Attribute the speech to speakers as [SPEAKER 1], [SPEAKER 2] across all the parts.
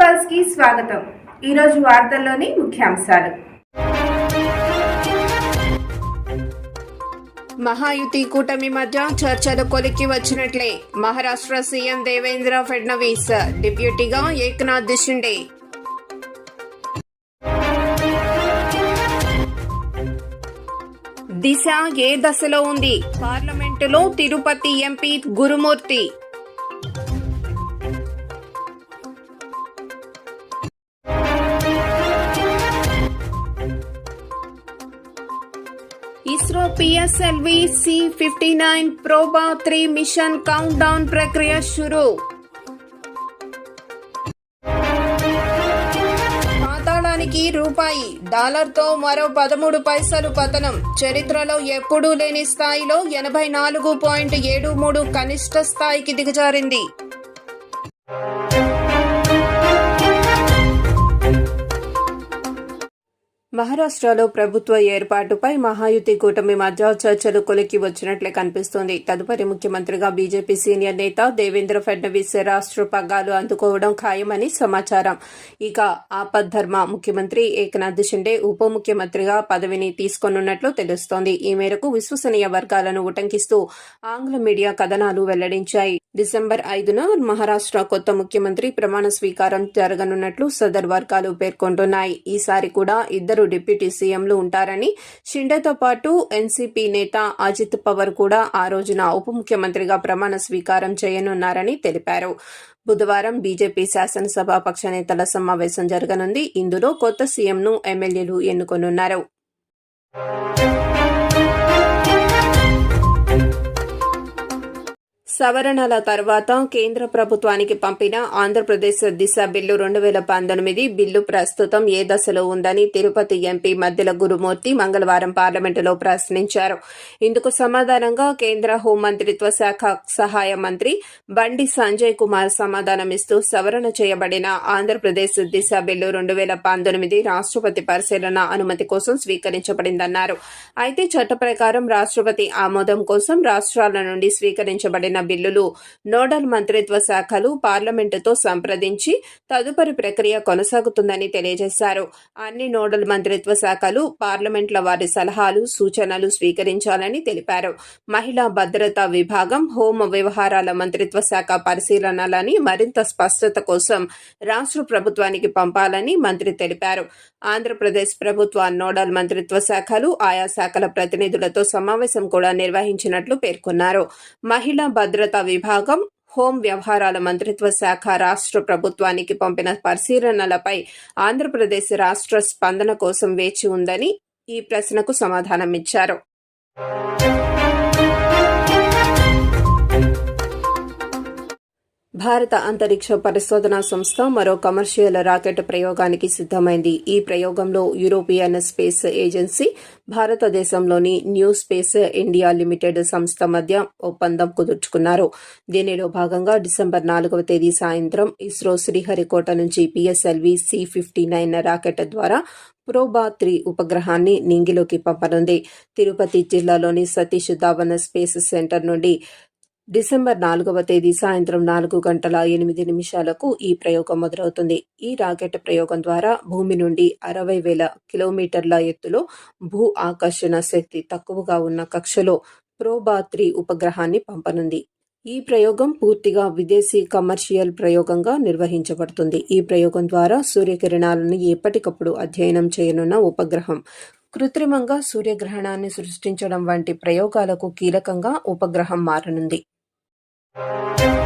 [SPEAKER 1] పల్స్కి స్వాగతం. ఈరోజు వార్తల్లోని ముఖ్యాంశాలు.
[SPEAKER 2] మహాయుతి కూటమి మధ్య చర్చలు కొలిక్కి వచ్చినట్లే మహారాష్ట్ర సీఎం దేవేంద్ర ఫడ్నవీస్ డిప్యూటీగా ఏక్నాథ్ షిండే దిశ ఏ దశలో ఉంది? పార్లమెంటులో Tirupati MP Gurumurthy. ISRO PSLV C fifty nine Proba three mission countdown ప్రక్రియ షురు పాతాళానికి రూపాయి డాలర్తో మరో పదమూడు పైసలు పతనం. చరిత్రలో ఎప్పుడూ లేని స్థాయిలో ఎనభై నాలుగు పాయింట్ ఏడు మూడు కనిష్ట స్థాయికి దిగజారింది. మహారాష్ట్రలో ప్రభుత్వ ఏర్పాటుపై మహాయుతి కూటమి మధ్య చర్చలు కొలికి వచ్చినట్లే కనిపిస్తోంది. తదుపరి ముఖ్యమంత్రిగా బీజేపీ సీనియర్ నేత దేవేంద్ర ఫడ్నవీస్ రాష్ట్ర పగ్గాలు అందుకోవడం ఖాయమని సమాచారం. ఇక ఆపద్ధర్మ ముఖ్యమంత్రి ఏకనాథ్ షిండే ఉప ముఖ్యమంత్రిగా పదవిని తీసుకోనున్నట్లు తెలుస్తోంది. ఈ మేరకు విశ్వసనీయ వర్గాలను ఉటంకిస్తూ ఆంగ్ల మీడియా కథనాలు వెల్లడించాయి. డిసెంబర్ ఐదున మహారాష్ట్ర కొత్త ముఖ్యమంత్రి ప్రమాణ స్వీకారం జరగనున్నట్లు సదర్ వర్గాలు పేర్కొంటున్నాయి. ఈసారి కూడా ఇద్దరు డిప్యూటీ సీఎంలు ఉంటారని షిండేతో పాటు ఎన్సీపీ నేత అజిత్ పవర్ కూడా ఆ రోజున ఉప ముఖ్యమంత్రిగా ప్రమాణ స్వీకారం చేయనున్నారని తెలిపారు. బుధవారం బీజేపీ శాసనసభ పక్ష నేతల సమావేశం జరగనుంది. ఇందులో కొత్త సీఎంను ఎమ్మెల్యేలు ఎన్నుకొనున్నారు. సవరణల తర్వాత కేంద్ర ప్రభుత్వానికి పంపిన ఆంధ్రప్రదేశ్ దిశ బిల్లు రెండు వేల పంతొమ్మిది బిల్లు ప్రస్తుతం ఏ దశలో ఉందని తిరుపతి ఎంపీ మద్దెల గురుమూర్తి మంగళవారం పార్లమెంటులో ప్రశ్నించారు. ఇందుకు సమాధానంగా కేంద్ర హోంమంత్రిత్వ శాఖ సహాయ మంత్రి బండి సంజయ్ కుమార్ సమాధానమిస్తూ సవరణ చేయబడిన ఆంధ్రప్రదేశ్ దిశ బిల్లు రెండు వేల పంతొమ్మిది రాష్ట్రపతి పరిశీలన అనుమతి కోసం స్వీకరించబడిందన్నారు. అయితే చట్ట ప్రకారం రాష్ట్రపతి ఆమోదం కోసం రాష్ట్రాల నుండి స్వీకరించబడిన బిల్లులు నోడల్ మంత్రిత్వ శాఖలు పార్లమెంటుతో సంప్రదించి తదుపరి ప్రక్రియ కొనసాగుతుందని తెలియజేశారు. అన్ని నోడల్ మంత్రిత్వ శాఖలు పార్లమెంట్ల వారి సలహాలు సూచనలు స్వీకరించాలని తెలిపారు. మహిళా భద్రతా విభాగం హోం వ్యవహారాల మంత్రిత్వ శాఖ పరిశీలనలని మరింత స్పష్టత కోసం రాష్ట్ర ప్రభుత్వానికి పంపాలని మంత్రి తెలిపారు. ఆంధ్రప్రదేశ్ ప్రభుత్వ నోడల్ మంత్రిత్వ శాఖలు ఆయా శాఖల ప్రతినిధులతో సమావేశం కూడా నిర్వహించినట్లు పేర్కొన్నారు. మహిళా భద్ర విభాగం హోం వ్యవహారాల మంత్రిత్వ శాఖ రాష్ట్ర ప్రభుత్వానికి పంపిన పరిశీలనలపై ఆంధ్రప్రదేశ్ రాష్ట్ర స్పందన కోసం వేచి ఉందని ఈ ప్రశ్నకు సమాధానమిచ్చారు. భారత అంతరిక్ష పరిశోధనా సంస్థ మరో కమర్షియల్ రాకెట్ ప్రయోగానికి సిద్దమైంది ఈ ప్రయోగంలో యూరోపియన్ స్పేస్ ఏజెన్సీ భారతదేశంలోని న్యూ స్పేస్ ఇండియా లిమిటెడ్ సంస్థ మధ్య ఒప్పందం కుదుర్చుకున్నారు. దీనిలో భాగంగా డిసెంబర్ నాలుగవ తేదీ సాయంత్రం ఇస్రో శ్రీహరికోట నుంచి PSLV C fifty nine rocket ద్వారా ప్రోబా త్రీ ఉపగ్రహాన్ని నింగిలోకి పంపనుంది. తిరుపతి జిల్లాలోని సతీష్ ధావన్ స్పేస్ సెంటర్ నుండి డిసెంబర్ నాలుగవ తేదీ సాయంత్రం నాలుగు గంటల ఎనిమిది నిమిషాలకు ఈ ప్రయోగం మొదలవుతుంది. ఈ రాకెట్ ప్రయోగం ద్వారా భూమి నుండి అరవై వేల కిలోమీటర్ల ఎత్తులో భూ ఆకర్షణ శక్తి తక్కువగా ఉన్న కక్షలో ప్రోబా త్రీ ఉపగ్రహాన్ని పంపనుంది. ఈ ప్రయోగం పూర్తిగా విదేశీ కమర్షియల్ ప్రయోగంగా నిర్వహించబడుతుంది. ఈ ప్రయోగం ద్వారా సూర్యకిరణాలను ఎప్పటికప్పుడు అధ్యయనం చేయనున్న ఉపగ్రహం కృత్రిమంగా సూర్యగ్రహణాన్ని సృష్టించడం వంటి ప్రయోగాలకు కీలకంగా ఉపగ్రహం మారనుంది. thank you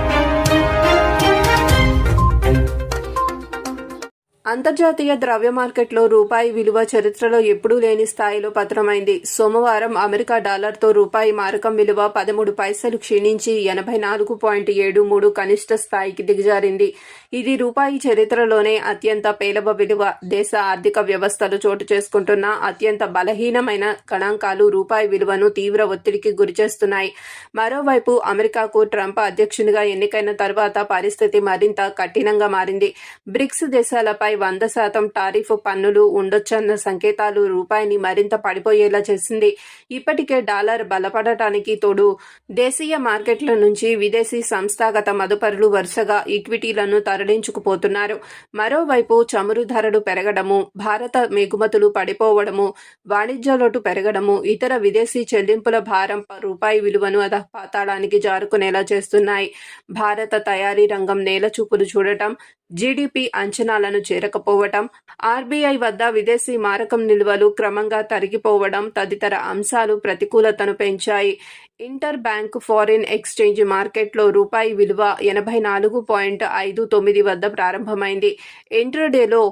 [SPEAKER 2] అంతర్జాతీయ ద్రవ్య మార్కెట్లో రూపాయి విలువ చరిత్రలో ఎప్పుడూ లేని స్థాయిలో పతనమైంది. సోమవారం అమెరికా డాలర్తో రూపాయి మారకం విలువ పదమూడు పైసలు క్షీణించి ఎనభై నాలుగు పాయింట్ ఏడు మూడు కనిష్ట స్థాయికి దిగజారింది. ఇది రూపాయి చరిత్రలోనే అత్యంత పేలవ విలువ. దేశ ఆర్థిక వ్యవస్థలు చోటు చేసుకుంటున్న అత్యంత బలహీనమైన గణాంకాలు రూపాయి విలువను తీవ్ర ఒత్తిడికి గురిచేస్తున్నాయి మరోవైపు అమెరికాకు ట్రంప్ అధ్యక్షునిగా ఎన్నికైన తర్వాత పరిస్థితి మరింత కఠినంగా మారింది. బ్రిక్స్ దేశాలపై వంద శాతం టారిఫ్ పన్నులు ఉండొచ్చన్న సంకేతాలు రూపాయిని మరింత పడిపోయేలా చేసింది. ఇప్పటికే డాలర్ బలపడటానికి తోడు దేశీయ మార్కెట్ల నుంచి విదేశీ సంస్థాగత మదుపరులు వరుసగా ఈక్విటీలను తరలించుకుపోతున్నారు. మరోవైపు చమురు ధరలు పెరగడము భారత ఎగుమతులు పడిపోవడము వాణిజ్య లోటు పెరగడము ఇతర విదేశీ చెల్లింపుల భారం రూపాయి విలువను అధపాతాళానికి జారుకునేలా చేస్తున్నాయి. భారత తయారీ రంగం నేల చూపులు చూడటం జీడిపి అంచనాలను చేరకపోవటం ఆర్బీఐ వద్ద విదేశీ మారకం నిల్వలు క్రమంగా తరిగిపోవడం తదితర అంశాలు ప్రతికూలతను పెంచాయి. ఇంటర్ బ్యాంక్ ఫారిన్ ఎక్స్చేంజ్ మార్కెట్లో రూపాయి విలువ ఎనభై నాలుగు పాయింట్ ఐదు తొమ్మిది వద్ద ప్రారంభమైంది. ఇంటర్డేలో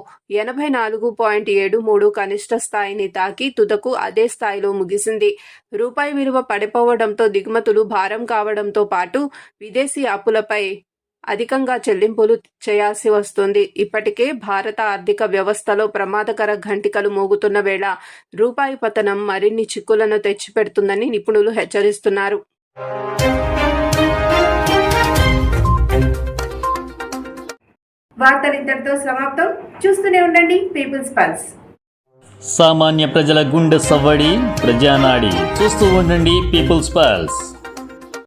[SPEAKER 2] ఎనభై నాలుగు పాయింట్ ఏడు మూడు కనిష్ట స్థాయిని తాకి తుదకు అదే స్థాయిలో ముగిసింది. రూపాయి విలువ పడిపోవడంతో దిగుమతులు భారం కావడంతో పాటు విదేశీ అప్పులపై అధికంగా చెల్లింపులు చేయాల్సి వస్తుంది. ఇప్పటికే భారత ఆర్థిక వ్యవస్థలో ప్రమాదకర ఘంటికలు మోగుతున్న వేళ రూపాయి పతనం మరిన్ని చిక్కులను తెచ్చిపెడుతుందని నిపుణులు హెచ్చరిస్తున్నారు.
[SPEAKER 1] వార్తలు ఇంతటితో సమాప్తం. చూస్తూనే ఉండండి పీపుల్స్ పల్స్.
[SPEAKER 3] సామాన్య ప్రజల గుండె సవ్వడి ప్రజానాడి. చూస్తూ ఉండండి పీపుల్స్ పల్స్.